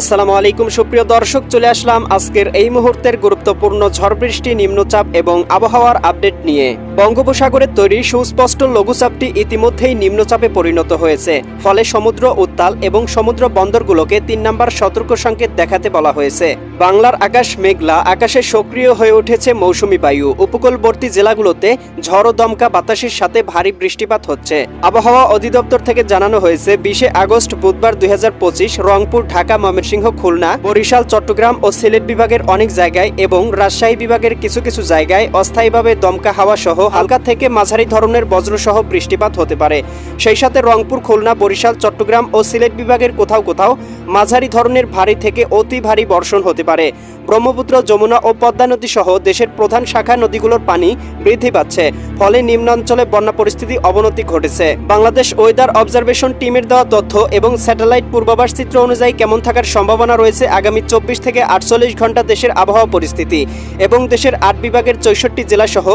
আসসালামু আলাইকুম, সুপ্রিয় দর্শক, চলে আসলাম আজকের এই মুহূর্তের গুরুত্বপূর্ণ ঝড় বৃষ্টি, নিম্নচাপ এবং আবহাওয়ার আপডেট নিয়ে। বঙ্গোপসাগরের তৈরি সুস্পষ্ট লঘুচাপটি ইতিমধ্যেই নিম্নচাপে পরিণত হয়েছে। ফলে সমুদ্র উত্তাল এবং সমুদ্র বন্দরগুলোকে তিন নম্বর সতর্ক সংকেত দেখাতে বলা হয়েছে। বাংলার আকাশ মেঘলা, আকাশে সক্রিয় হয়ে উঠেছে মৌসুমি বায়ু। উপকূলবর্তী জেলাগুলোতে ঝড় দমকা বাতাসের সাথে ভারী বৃষ্টিপাত হচ্ছে। আবহাওয়া অধিদপ্তর থেকে জানানো হয়েছে, বিশে আগস্ট বুধবার দুই হাজার পঁচিশ রংপুর, ঢাকা, ময়মনসিংহ খুলনা, বরিশাল, চট্টগ্রাম ও সিলেট বিভাগের অনেক জায়গায় এবং রাজশাহী বিভাগের কিছু কিছু জায়গায় অস্থায়ীভাবে দমকা হাওয়া সহ হালকা থেকে মাঝারি ধরনের বজ্রসহ বৃষ্টিপাত হতে পারে। সেই সাথে রংপুর, খুলনা, বরিশাল, চট্টগ্রাম ও সিলেট বিভাগের কোথাও কোথাও মাঝারি ধরনের ভারী থেকে অতি ভারী বর্ষণ হতে পারে। ব্রহ্মপুত্র, যমুনা ও পদ্মা নদী সহ দেশের প্রধান শাখা নদীগুলোর পানি বৃদ্ধি পাচ্ছে। ফলে নিম্নাঞ্চলে বন্যা পরিস্থিতি অবনতি ঘটেছে। বাংলাদেশ ওয়েদার অবজারভেশন টিমের দেওয়া তথ্য এবং স্যাটেলাইট পূর্বাভাস চিত্র অনুযায়ী কেমন থাকার সম্ভাবনা রয়েছে আগামী চব্বিশ থেকে আটচল্লিশ ঘণ্টা দেশের আবহাওয়া পরিস্থিতি এবং দেশের আট বিভাগের চৌষট্টি জেলা সহ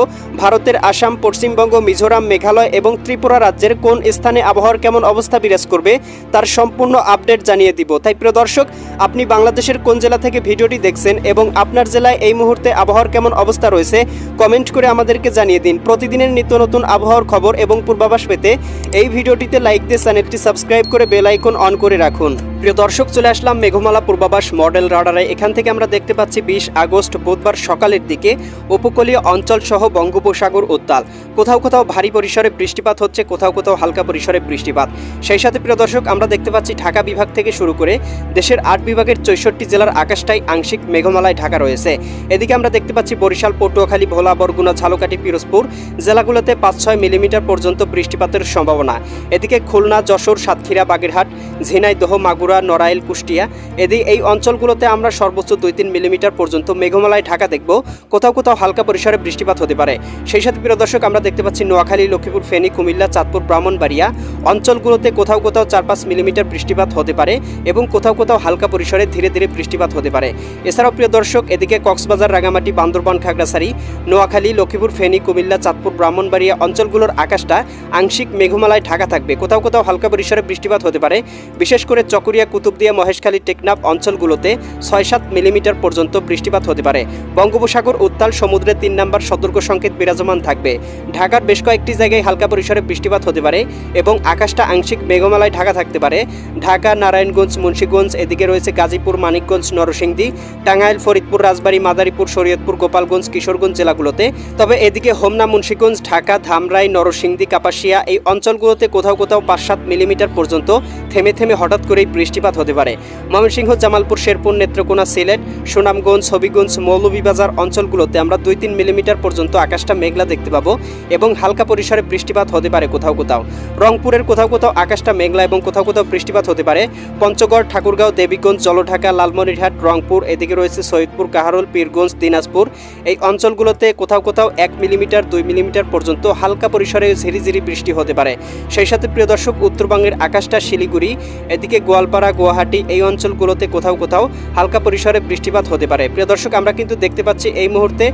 ভারতের আসাম, পশ্চিমবঙ্গ, মিজোরাম, মেঘালয় এবং ত্রিপুরা রাজ্যের কোন স্থানে আবহাওয়ার কেমন অবস্থা বিরাজ করবে তার সম্পূর্ণ আপডেট জানিয়ে দিব। তাই প্রিয় দর্শক, আপনি বাংলাদেশের কোন জেলা থেকে ভিডিওটি দেখছেন এবং আপনার জেলায় এই মুহূর্তে আবহাওয়ার কেমন অবস্থা রয়েছে কমেন্ট করে আমাদেরকে জানিয়ে দিন। প্রতিদিনের নিত্য নতুন আবহাওয়ার খবর এবং পূর্বাভাস পেতে এই ভিডিওটিতে লাইক দিয়ে চ্যানেলটি সাবস্ক্রাইব করে বেল আইকন অন করে রাখুন। প্রিয় দর্শক, চলে আসলাম মেঘমালা পূর্বাভাস মডেল রাডারে। এখান থেকে আমরা দেখতে পাচ্ছি বিশ আগস্ট বুধবার সকালের দিকে উপকূলীয় অঞ্চল সহ বঙ্গোপসাগর উত্তাল। কোথাও কোথাও ভারী পরিসরে বৃষ্টিপাত হচ্ছে, কোথাও কোথাও হালকা পরিসরে বৃষ্টিপাত। সেই সাথে প্রিয় দর্শক, আমরা দেখতে পাচ্ছি ঢাকা বিভাগ থেকে শুরু করে দেশের আট বিভাগের চৌষট্টি জেলার আকাশটাই আংশিক মেঘমালায় ঢাকা রয়েছে। এদিকে আমরা দেখতে পাচ্ছি বরিশাল, পটুয়াখালী, ভোলা, বরগুনা, ঝালকাঠি, পিরোজপুর জেলাগুলোতে পাঁচ ছয় মিলিমিটার পর্যন্ত বৃষ্টিপাতের সম্ভাবনা। এদিকে খুলনা, যশোর, সাতক্ষীরা, বাগেরহাট, ঝিনাইদহ, মাগুরা নড়াইল, কুষ্টিয়া এদিকে এই অঞ্চলগুলোতে আমরা সর্বোচ্চ দুই তিন মিলিমিটার পর্যন্ত মেঘমালায় ঢাকা দেখব। কোথাও কোথাও হালকা পরিসরে বৃষ্টিপাত হতে পারে। সেই সাথে প্রিয় দর্শক, আমরা দেখতে পাচ্ছি নোয়াখালী, লক্ষ্মীপুর, ফেনী, কুমিল্লা, চাঁদপুর, ব্রাহ্মণবাড়িয়া অঞ্চলগুলোতে কোথাও কোথাও চার পাঁচ মিলিমিটার বৃষ্টিপাত হতে পারে এবং কোথাও কোথাও হালকা পরিসরে ধীরে ধীরে বৃষ্টিপাত হতে পারে। এছাড়াও প্রিয় দর্শক, এদিকে কক্সবাজার রাঙামাটি বান্দরবান, খাগড়াছড়ি, নোয়াখালী, লক্ষ্মীপুর, ফেনী, কুমিল্লা, চাঁদপুর, ব্রাহ্মণবাড়িয়া অঞ্চলগুলোর আকাশটা আংশিক মেঘমালায় ঢাকা থাকবে। কোথাও কোথাও হালকা পরিসরে বৃষ্টিপাত হতে পারে। বিশেষ করে চকরিয়া কুতুবদিয়া, মহেশখালী, টেকনাফ অঞ্চলগুলোতে ছয় সাত মিলিমিটার পর্যন্ত বৃষ্টিপাত হতে পারে। বঙ্গোপসাগর উত্তাল সমুদ্রে তিন নম্বর সতর্ক সংকেত বিরাজমান থাকবে। ঢাকার বেশ কয়েকটি জায়গায় হালকা পরিসরে বৃষ্টিপাত হতে পারে এবং আকাশটা আংশিক মেঘমালায় ঢাকা থাকতে পারে। ঢাকা, নারায়ণগঞ্জ, মুন্সীগঞ্জ, এদিকে রয়েছে গাজীপুর, মানিকগঞ্জ, নরসিংদী, টাঙ্গাইল, ফরিদপুর, রাজবাড়ী, মাদারীপুর, শরীয়তপুর, গোপালগঞ্জ, কিশোরগঞ্জ জেলাগুলোতে। তবে এদিকে হোমনা, মুন্সীগঞ্জ, ঢাকা, ধামরাই, নরসিংদী, কাপাসিয়া এই অঞ্চলগুলোতে কোথাও কোথাও পাঁচ সাত মিলিমিটার পর্যন্ত থেমে থেমে হঠাৎ করেই বৃষ্টিপাত হতে পারে। ময়মনসিংহ, জামালপুর, শেরপুর, নেত্রকোনা, সিলেট, সুনামগঞ্জ, হবিগঞ্জ, মৌলভীবাজার অঞ্চলগুলোতে আমরা দুই তিন মিলিমিটার পর্যন্ত আকাশটা মেঘলা দেখতে পাবো এবং হালকা পরিসরে বৃষ্টিপাত হতে পারে কোথাও কোথাও। রংপুরের কোথাও কোথাও আকাশটা মেঘলা এবং কোথাও কোথাও বৃষ্টিপাত হতে পারে। পঞ্চগড়, ঠাকুরগাঁও, দেবীগঞ্জ, জলঢাকা, লালমনিরহাট, রংপুর, এদিকে রয়েছে সৈয়দপুর, কাহারোল, পীরগঞ্জ, দিনাজপুর। এই অঞ্চলগুলোতে কোথাও কোথাও এক মিলিমিটার, দুই মিলিমিটার পর্যন্ত হালকা পরিসরে ঝিরিঝিরি বৃষ্টি হতে পারে। সেই সাথে প্রিয় দর্শক, উত্তরবঙ্গের আকাশটা শিলিগুড়ি, এদিকে গোয়ালপাড়া গুয়াহাটি এই অঞ্চলগুলোতে কোথাও কোথাও হালকা পরিসরে বৃষ্টিপাত হতে পারে। প্রিয় দর্শক, আমরা কিন্তু দেখতে পাচ্ছি এই মুহূর্তে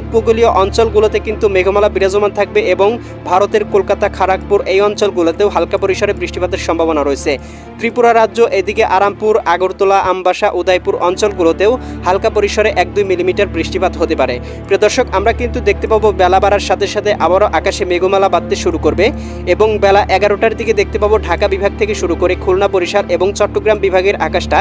উপকূলীয় অঞ্চলগুলোতে কিন্তু মেঘমালা বিরাজমান থাকবে এবং ভারতের কলকাতা খড়গপুর এই অঞ্চলগুলোতেও হালকা পরিসরে বৃষ্টিপাতের সম্ভাবনা রয়েছে। ত্রিপুরা রাজ্য, এদিকে আরামপুর, আগরতলা, আমবাসা, উদয়পুর অঞ্চলগুলোতেও হালকা পরিসরে এক দুই মিলিমিটার বৃষ্টিপাত হতে পারে। প্রিয় দর্শক, আমরা কিন্তু দেখতে পাবো বেলা বাড়ার সাথে সাথে আবারও আকাশে মেঘমালা বাড়তে শুরু করবে এবং বেলা এগারোটার দিকে দেখতে পাবো ঢাকা বিভাগ থেকে শুরু করে খুলনা, বরিশাল এবং চট্টগ্রাম বিভাগের আকাশটা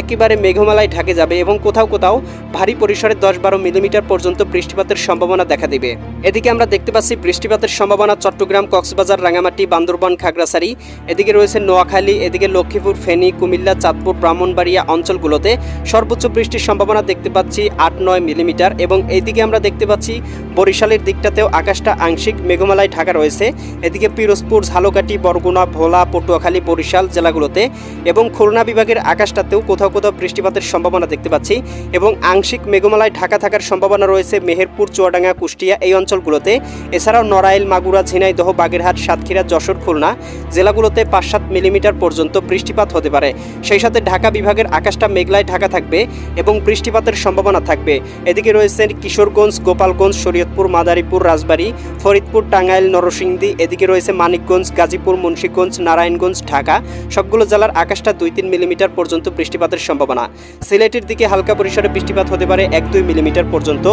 একেবারে মেঘমালায় ঢাকে যাবে এবং কোথাও কোথাও ভারী পরিসরে দশ বারো মিলিমিটার পর্যন্ত বৃষ্টিপাতের সম্ভাবনা দেখা দেবে। এদিকে আমরা দেখতে পাচ্ছি বৃষ্টিপাতের সম্ভাবনা চট্টগ্রাম, কক্সবাজার রাঙামাটি বান্দরবান, খাগড়াছড়ি। এদিকে রয়েছে নোয়াখালী, এদিকে লক্ষ্মীপুর, ফেনী, কুমিল্লা, চাঁদপুর, ব্রাহ্মণবাড়িয়া অঞ্চলগুলোতে সর্বোচ্চ বৃষ্টির সম্ভাবনা দেখতে পাচ্ছি আট নয় মিলিমিটার এবং এইদিকে আমরা দেখতে পাচ্ছি বরিশালের দিকটাতেও আকাশটা আংশিক মেঘমালায় ঢাকা রয়েছে। এদিকে পিরোজপুর, ঝালকাঠি, বরগুনা, ভোলা, পটুয়াখালী, বরিশাল জেলাগুলোতে এবং খুলনা বিভাগের আকাশটাতেও কোথাও কোথাও বৃষ্টিপাতের সম্ভাবনা দেখতে পাচ্ছি এবং আংশিক মেঘমালায় ঢাকা থাকার সম্ভাবনা রয়েছে মেহেরপুর, চুয়াডাঙ্গা, কুষ্টিয়া এই অঞ্চলগুলোতে। এছাড়াও নড়াইল, মাগুরা, ঝিনাইদহ, বাগেরহাট, সাতক্ষীরা, যশোর, খুলনা জেলাগুলোতে পাঁচ সাত মিলিমিটার পর্যন্ত বৃষ্টিপাত হতে পারে। সেই সাথে ঢাকা বিভাগের আকাশটা মেঘলায় ঢাকা থাকবে এবং বৃষ্টিপাতের সম্ভাবনা থাকবে। এদিকে রয়েছে কিশোরগঞ্জ, গোপালগঞ্জ, শরীয়তপুর, মাদারীপুর, রাজবাড়ী, ফরিদপুর, টাঙ্গাইল, নরসিংদী। এদিকে রয়েছে মানিকগঞ্জ, গাজীপুর, মুন্সীগঞ্জ, নারায়ণগঞ্জ, ঢাকা। সবগুলো জেলার আকাশ আকাশটা দুই তিন মিলিমিটার পর্যন্ত বৃষ্টিপাতের সম্ভাবনা। সিলেটের দিকে হালকা পরিসরে বৃষ্টিপাত হতে পারে এক দুই মিলিমিটার পর্যন্ত।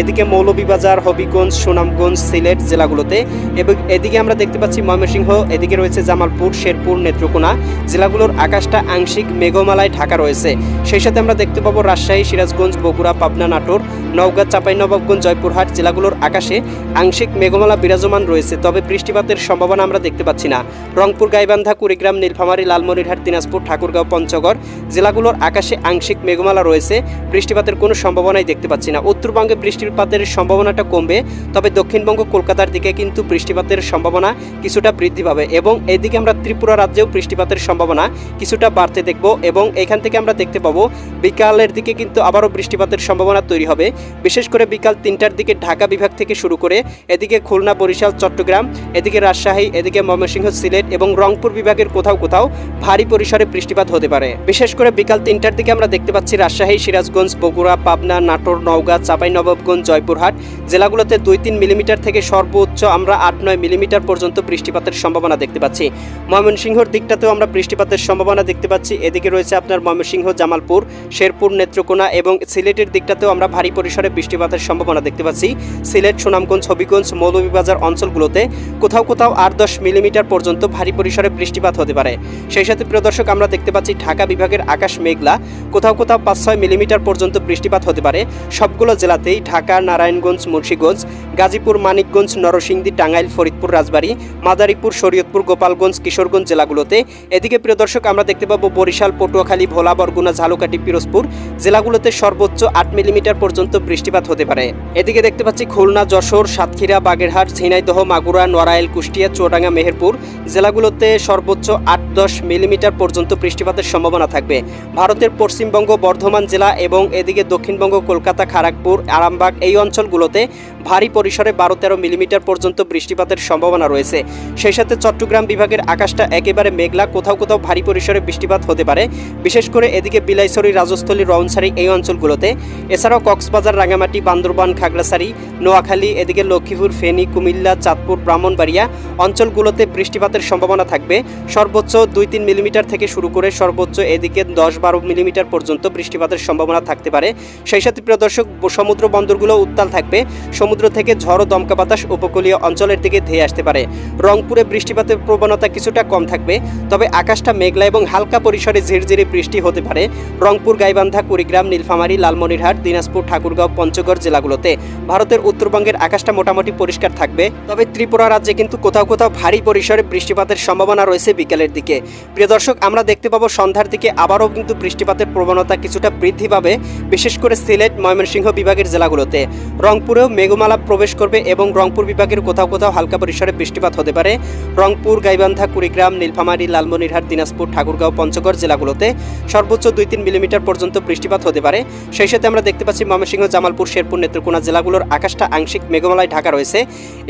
এদিকে মৌলভীবাজার, হবিগঞ্জ, সুনামগঞ্জ, সিলেট জেলাগুলোতে এবং এদিকে আমরা দেখতে পাচ্ছি ময়মনসিংহ, এদিকে রয়েছে জামালপুর, শেরপুর, নেত্রকোনা। জেলাগুলোর আকাশটা আংশিক মেঘমালায় ঢাকা রয়েছে। সেই সাথে আমরা দেখতে পাবো রাজশাহী, সিরাজগঞ্জ, বগুড়া, পাবনা, নাটোর। নওগাঁ চাঁপাইনবাবগঞ্জ জয়পুরহাট জেলাগুলোর আকাশে আংশিক মেঘমালা বিরাজমান রয়েছে, তবে বৃষ্টিপাতের সম্ভাবনা আমরা দেখতে পাচ্ছি না। রংপুর, গাইবান্ধা, কুড়িগ্রাম, নীলফামারী, লালমনিরহাট, দিনাজপুর, ঠাকুরগাঁও, পঞ্চগড় জেলাগুলোর আকাশে আংশিক মেঘমালা রয়েছে, বৃষ্টিপাতের কোনো সম্ভাবনাই দেখতে পাচ্ছি না। উত্তরবঙ্গে বৃষ্টিপাতের সম্ভাবনাটা কমবে, তবে দক্ষিণবঙ্গ, কলকাতার দিকে কিন্তু বৃষ্টিপাতের সম্ভাবনা কিছুটা বৃদ্ধি পাবে এবং এদিকে আমরা ত্রিপুরা রাজ্যেও বৃষ্টিপাতের সম্ভাবনা কিছুটা বাড়তে দেখব এবং এখান থেকে আমরা দেখতে পাবো, বিকালের দিকে কিন্তু আবারও বৃষ্টিপাতের সম্ভাবনা তৈরি হবে। বিশেষ করে বিকাল তিনটার দিকে ঢাকা বিভাগ থেকে শুরু করে এদিকে খুলনা, বরিশাল, চট্টগ্রাম, এদিকে রাজশাহী, এদিকে ময়মনসিংহ, সিলেট এবং রংপুর বিভাগের কোথাও কোথাও ভারী পরিসরে বৃষ্টিপাত হতে পারে। বিশেষ করে বিকাল তিনটার দিকে আমরা দেখতে পাচ্ছি রাজশাহী, সিরাজগঞ্জ, বগুড়া, পাবনা, নাটোর, নওগাঁ, চাঁপাইনবাবগঞ্জ, জয়পুরহাট জেলাগুলোতে দুই তিন মিলিমিটার থেকে সর্বোচ্চ আমরা আট নয় মিলিমিটার পর্যন্ত বৃষ্টিপাতের সম্ভাবনা দেখতে পাচ্ছি। ময়মনসিংহর দিকটাতেও আমরা বৃষ্টিপাতের সম্ভাবনা দেখতে পাচ্ছি। এদিকে রয়েছে আপনার ময়মনসিংহ, জামালপুর, শেরপুর, নেত্রকোনা এবং সিলেটের দিকটাতেও আমরা ভারী পরিসরে বৃষ্টিপাতের সম্ভাবনা দেখতে পাচ্ছি। সিলেট, সুনামগঞ্জ, হবিগঞ্জ, মৌলভীবাজার অঞ্চলগুলোতে কোথাও কোথাও আট দশ মিলিমিটার পর্যন্ত ভারী পরিসরে বৃষ্টিপাত হতে পারে। সেই সাথে, প্রিয় দর্শক, আমরা দেখতে পাচ্ছি ঢাকা বিভাগের আকাশ মেঘলা। কোথাও কোথাও পাঁচ ছয় মিলিমিটার পর্যন্ত বৃষ্টিপাত হতে পারে। সবগুলো জেলাতেই ঢাকা, নারায়ণগঞ্জ, মুন্সীগঞ্জ, গাজীপুর, মানিকগঞ্জ, নরসিংদী, টাঙ্গাইল, ফরিদপুর, রাজবাড়ী, মাদারীপুর, শরীয়তপুর, গোপালগঞ্জ, কিশোরগঞ্জ জেলাগুলোতে। এদিকে, প্রিয় দর্শক, আমরা দেখতে পাবো বরিশাল, পটুয়াখালী, ভোলা, বরগুনা, ঝালকাঠি, পিরোজপুর জেলাগুলোতে সর্বোচ্চ আট মিলিমিটার পর্যন্ত বৃষ্টিপাত হতে পারে। এদিকে দেখতে পাচ্ছি খুলনা, যশোর, সাতক্ষীরা, বাগেরহাট, ঝিনাইদহ, মাগুরা, নড়াইল, কুষ্টিয়া, চুয়াডাঙ্গা, মেহেরপুর জেলাগুলোতে সর্বোচ্চ আট দশ মিলিমিটার পর্যন্ত বৃষ্টিপাতের সম্ভাবনা থাকবে। ভারতের পশ্চিমবঙ্গ, বর্ধমান জেলা এবং এদিকে দক্ষিণবঙ্গ, কলকাতা খড়গপুর আরামবাগ এই অঞ্চলগুলোতে ভারী পরিসরে বারো তেরো মিলিমিটার পর্যন্ত বৃষ্টিপাতের সম্ভাবনা রয়েছে। সেই সাথে চট্টগ্রাম বিভাগের আকাশটা একেবারে মেঘলা, কোথাও কোথাও ভারী পরিসরে বৃষ্টিপাত হতে পারে। বিশেষ করে এদিকে বিলাইছড়ি, রাজস্থলী রওনসারি এই অঞ্চলগুলোতে। এছাড়াও কক্সবাজার রাঙামাটি বান্দরবান খাগড়াছড়ি, নোয়াখালী, এদিকে লক্ষ্মীপুর, ফেনী, কুমিল্লা, চাঁদপুর, ব্রাহ্মণবাড়িয়া অঞ্চলগুলোতে বৃষ্টিপাতের সম্ভাবনা থাকবে। সর্বোচ্চ দুই তিন মিলিমিটার থেকে শুরু করে সর্বোচ্চ এদিকে দশ বারো মিলিমিটার পর্যন্ত বৃষ্টিপাতের সম্ভাবনা থাকতে পারে। সেই সাথে প্রিয় দর্শক, সমুদ্র বন্দরগুলো উত্তাল থাকবে। সমুদ্র থেকে ঝড় দমকা বাতাস উপকূলীয় অঞ্চলের দিকে ধেয়ে আসতে পারে। রংপুরে বৃষ্টিপাতের প্রবণতা কিছুটা কম থাকবে, তবে আকাশটা মেঘলা এবং হালকা পরিসরে ঝিরঝিরে বৃষ্টি হতে পারে। রংপুর, গাইবান্ধা, কুড়িগ্রাম, নীলফামারী, লালমনিরহাট, দিনাজপুর ঠাকুরগাঁও পঞ্চগড় জেলাগুলোতে। ভারতের উত্তরবঙ্গের আকাশটা মোটামুটি পরিষ্কার থাকবে। তবে ত্রিপুরা রাজ্যে কিন্তু কোথাও কোথাও ভারী পরিসরে বৃষ্টিপাতের সম্ভাবনা রয়েছে বিকেলের দিকে। প্রিয় দর্শক, আমরা দেখতে পাবো সন্ধ্যার দিকে আবারও কিন্তু বৃষ্টিপাতের প্রবণতা কিছুটা বৃদ্ধি পাবে, বিশেষ করে সিলেট, ময়মনসিংহ বিভাগের জেলাগুলোতে। রংপুরেও মেঘমালা প্রবেশ করবে এবং রংপুর বিভাগের কোথাও কোথাও হালকা পরিসরে বৃষ্টিপাত হতে পারে। রংপুর, গাইবান্ধা, কুড়িগ্রাম, নীলফামারী, লালমনিরহাট, দিনাজপুর, ঠাকুরগাঁও, পঞ্চগড় জেলাগুলোতে সর্বোচ্চ দুই তিন মিলিমিটার পর্যন্ত বৃষ্টিপাত হতে পারে। সেই সাথে আমরা দেখতে পাচ্ছি ময়মনসিংহ জামালপুর, শেরপুর, নেত্রকোনা জেলাগুলোর আকাশটা আংশিক মেঘমালায় ঢাকা রয়েছে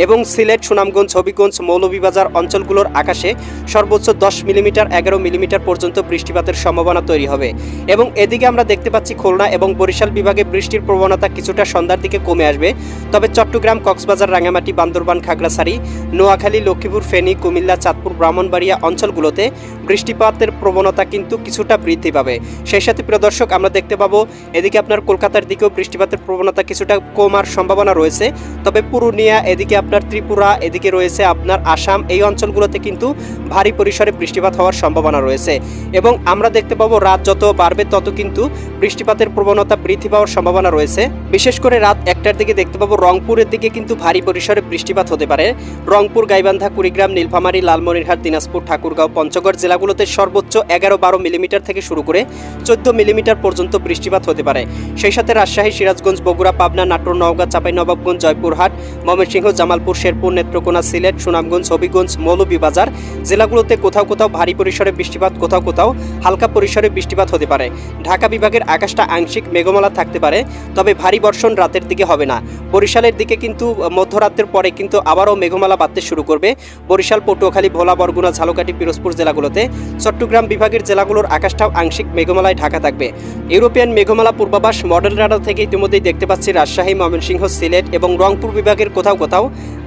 এবং সিলেট, সুনামগঞ্জ, হবিগঞ্জ, মৌলভীবাজার অঞ্চলগুলোর আকাশে সর্বোচ্চ দশ মিলিমিটার, এগারো মিলিমিটার পর্যন্ত বৃষ্টিপাতের সম্ভাবনা তৈরি হবে। এবং এদিকে আমরা দেখতে পাচ্ছি খুলনা এবং বরিশাল বিভাগে বৃষ্টির প্রবণতা কিছুটা সন্ধ্যার দিকে কমে আসবে। তবে চট্টগ্রাম, কক্সবাজার রাঙামাটি বান্দরবান, খাগড়াছড়ি, নোয়াখালী, লক্ষ্মীপুর, ফেনী, কুমিল্লা, চাঁদপুর, ব্রাহ্মণবাড়িয়া অঞ্চলগুলোতে বৃষ্টিপাতের প্রবণতা কিন্তু কিছুটা বৃদ্ধি পাবে। সেই সাথে প্রিয় দর্শক, আমরা দেখতে পাবো এদিকে আপনার কলকাতার দিকেও বৃষ্টিপাতের প্রবণতা কিছুটা কমার সম্ভাবনা রয়েছে। তবে পুরুলিয়া, এদিকে আপনার ত্রিপুরা, এদিকে রয়েছে আপনার আসাম। এই অঞ্চলগুলোতে কিন্তু ভারী পরিসরে বৃষ্টিপাত হওয়ার সম্ভাবনা রয়েছে। এবং আমরা দেখতে পাবো, রাত যত বাড়বে তত কিন্তু বৃষ্টিপাতের প্রবণতা বৃদ্ধি পাওয়ার সম্ভাবনা রয়েছে। বিশেষ করে রাত একটার দিকে দেখতে পাবো, রংপুরের দিকে কিন্তু ভারী পরিসরে বৃষ্টিপাত হতে পারে। রংপুর, গাইবান্ধা, কুড়িগ্রাম, নীলফামারী, লালমনিরহাট, দিনাজপুর, ঠাকুরগাঁও, পঞ্চগড় জেলাগুলোতে সর্বোচ্চ এগারো বারো মিলিমিটার থেকে শুরু করে চোদ্দ মিলিমিটার পর্যন্ত বৃষ্টিপাত হতে পারে। সেই সাথে রাজশাহী সিরাজগঞ্জ, বগুড়া, পাবনা, নাটোর, নওগাঁ চাঁপাইনবাবগঞ্জ জয়পুরহাট, ময়মনসিংহ, জামালপুর, শেরপুর, নেত্রকোনা, সিলেট, সুনামগঞ্জ, হবিগঞ্জ, মৌলভীবাজার জেলাগুলোতে কোথাও কোথাও ভারী পরিসরে বৃষ্টিপাত, কোথাও কোথাও হালকা পরিসরে বৃষ্টিপাত হতে পারে। ঢাকা বিভাগের আকাশটা আংশিক মেঘমালা থাকতে পারে, তবে ভারী বর্ষণ রাতের দিকে হবে না। বরিশালের দিকে কিন্তু মধ্যরাতের পরে কিন্তু আবারও মেঘমালা বাড়তে শুরু করবে। বরিশাল, পটুয়াখালী, ভোলা, বরগুনা, ঝালকাঠি, পিরোজপুর জেলাগুলোতে চট্টগ্রাম বিভাগের জেলাগুলোর আকাশটাও আংশিক মেঘমালায় ঢাকা থাকবে। ইউরোপিয়ান মেঘমালা পূর্বাভাস মডেল রাডার থেকে ইতিমধ্যে ইতিমধ্যেই দেখতে পাচ্ছি রাজশাহী, ময়মনসিংহ, সিলেট এবং রংপুর বিভাগের কোথাও কোথাও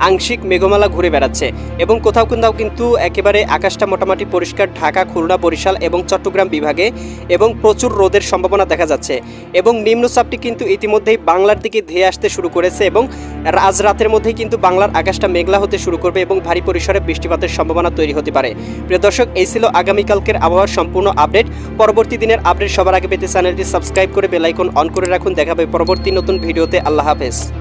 আংশিক মেঘমালা ঘুরে বেড়াচ্ছে এবং কোথাও কোথাও কিন্তু একেবারে আকাশটা মোটামুটি পরিষ্কার ঢাকা, খুলনা, বরিশাল এবং চট্টগ্রাম বিভাগে এবং প্রচুর রোদের সম্ভাবনা দেখা যাচ্ছে এবং নিম্নচাপটি কিন্তু ইতিমধ্যেই বাংলার দিকে ধেয়ে আসতে শুরু করেছে এবং আজ রাতের মধ্যেই কিন্তু বাংলার আকাশটা মেঘলা হতে শুরু করবে এবং ভারী পরিসরে বৃষ্টিপাতের সম্ভাবনা তৈরি হতে পারে। প্রিয় দর্শক, এই ছিল আগামীকালকের আবহাওয়ার সম্পূর্ণ আপডেট। পরবর্তী দিনের আপডেট সবার আগে পেতে চ্যানেলটি সাবস্ক্রাইব করে বেলাইকন অন করে রাখুন। দেখাবে পরবর্তী নতুন ভিডিওতে আল্লাহ হাফেজ।